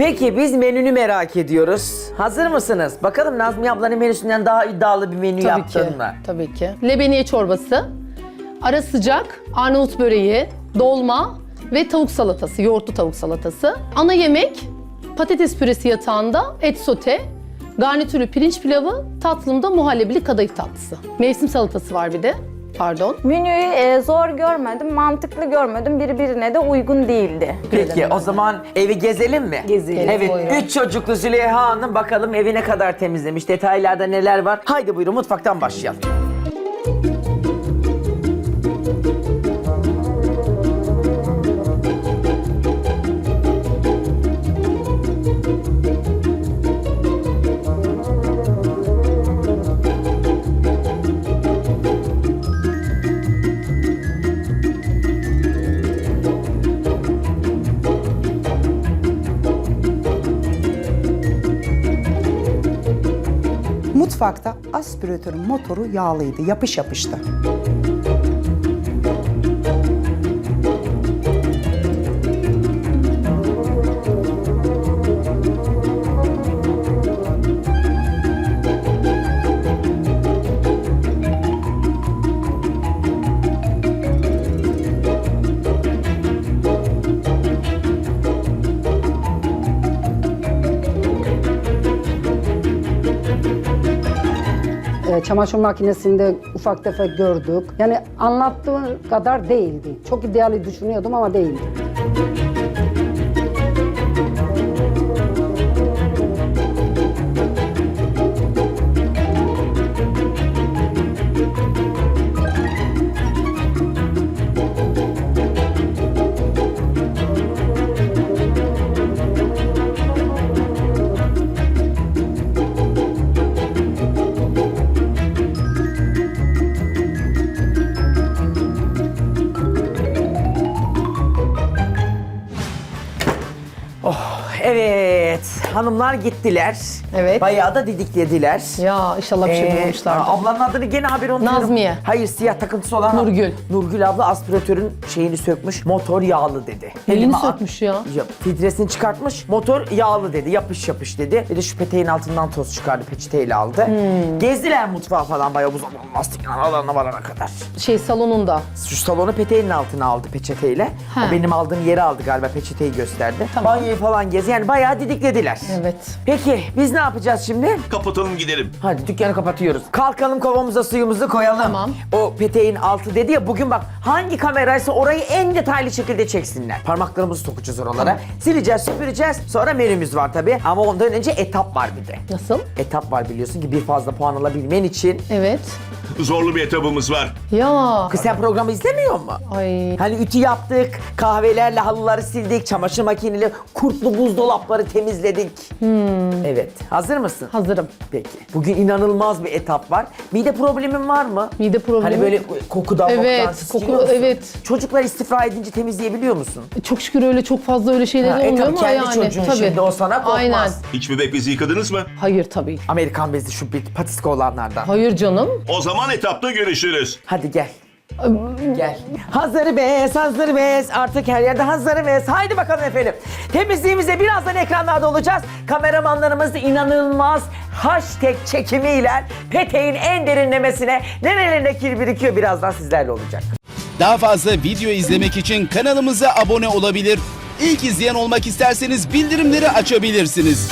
Peki biz menünü merak ediyoruz. Hazır mısınız? Bakalım Nazmiye ablanın menüsünden daha iddialı bir menü Tabii yaptın ki. mı? Tabii ki. Lebeniye çorbası, ara sıcak, Arnavut böreği, dolma ve tavuk salatası, yoğurtlu tavuk salatası. Ana yemek patates püresi yatağında et sote, garnitürü pirinç pilavı, tatlımda muhallebili kadayıf tatlısı. Mevsim salatası var bir de. Pardon. Menüyü e, zor görmedim, mantıklı görmedim. Birbirine de uygun değildi. Peki o zaman evi gezelim mi? Gezelim. Evet. Buyurun. Üç çocuklu Züleyha Hanım bakalım evi ne kadar temizlemiş. Detaylarda neler var? Haydi buyurun mutfaktan başlayalım. Mutfakta aspiratörün motoru yağlıydı, yapış yapıştı. Çamaşır makinesinde ufak tefek gördük. Yani anlattığı kadar değildi. Çok ideali düşünüyordum ama değildi. Evet. Hanımlar gittiler. Evet. Bayağı da didiklediler. Ya inşallah bir şey Ee, bulmamışlardır. ablanın adını gene haber unutuyorum. Nazmiye. Hayır siyah takıntısı olan. Nurgül. Nurgül abla aspiratörün şeyini sökmüş. Motor yağlı dedi. Neyini Elime sökmüş ya? Ya, filtresini çıkartmış. Motor yağlı dedi. Yapış yapış dedi. Bir de şu peteğin altından toz çıkardı. Peçeteyle aldı. Hmm. Gezdiler mutfağı falan bayağı uzun lastikler alana varana kadar. Şey salonunda. Şu salonu peteğinin altına aldı peçeteyle. Ha. O benim aldığım yeri aldı galiba peçeteyi gösterdi. Banyoyu falan gez. Yani bayağı didiklediler. Evet. Peki biz ne yapacağız şimdi? Kapatalım gidelim. Hadi dükkanı kapatıyoruz. Kalkalım kovamıza suyumuzu koyalım. Tamam. O peteğin altı dedi ya bugün bak hangi kameraysa orayı en detaylı şekilde çeksinler. Parmaklarımızı sokacağız oralara. Sileceğiz, süpüreceğiz. Sonra menümüz var tabii. Ama ondan önce etap var bir de. Nasıl? Etap var biliyorsun ki bir fazla puan alabilmen için. Evet. Zorlu bir etabımız var. Ya. Kız sen programı izlemiyor mu? Ay. Hani ütü yaptık, kahvelerle halıları sildik, çamaşır makineleri, kurtlu buzdolapları temizledik. Hmm. Evet. Hazır mısın? Hazırım. Peki. Bugün inanılmaz bir etap var. Mide problemin var mı? Mide problemi. Hani böyle kokudan Evet, boktan tiskiniyor koku- musun? evet. Çocuklar istifra edince temizleyebiliyor musun? Çok şükür öyle çok fazla öyle şeyler Ha, e olmuyor tabii ama kendi yani. çocuğun şimdi o sana korkmaz. Aynen. Hiç bebek bezi yıkadınız mı? Hayır tabii. Amerikan bezi şu bit patiska olanlardan. Hayır canım. O zaman etapta görüşürüz. Hadi gel. Gel. Hazır bez, hazır bez. Artık her yerde hazır bez. Haydi bakalım efendim. Temizliğimize birazdan ekranlarda olacağız. Kameramanlarımız da inanılmaz hashtag çekimiyle peteğin en derinlemesine nerelerine kir birikiyor birazdan sizlerle olacak. Daha fazla video izlemek için kanalımıza abone olabilir. İlk izleyen olmak isterseniz bildirimleri açabilirsiniz.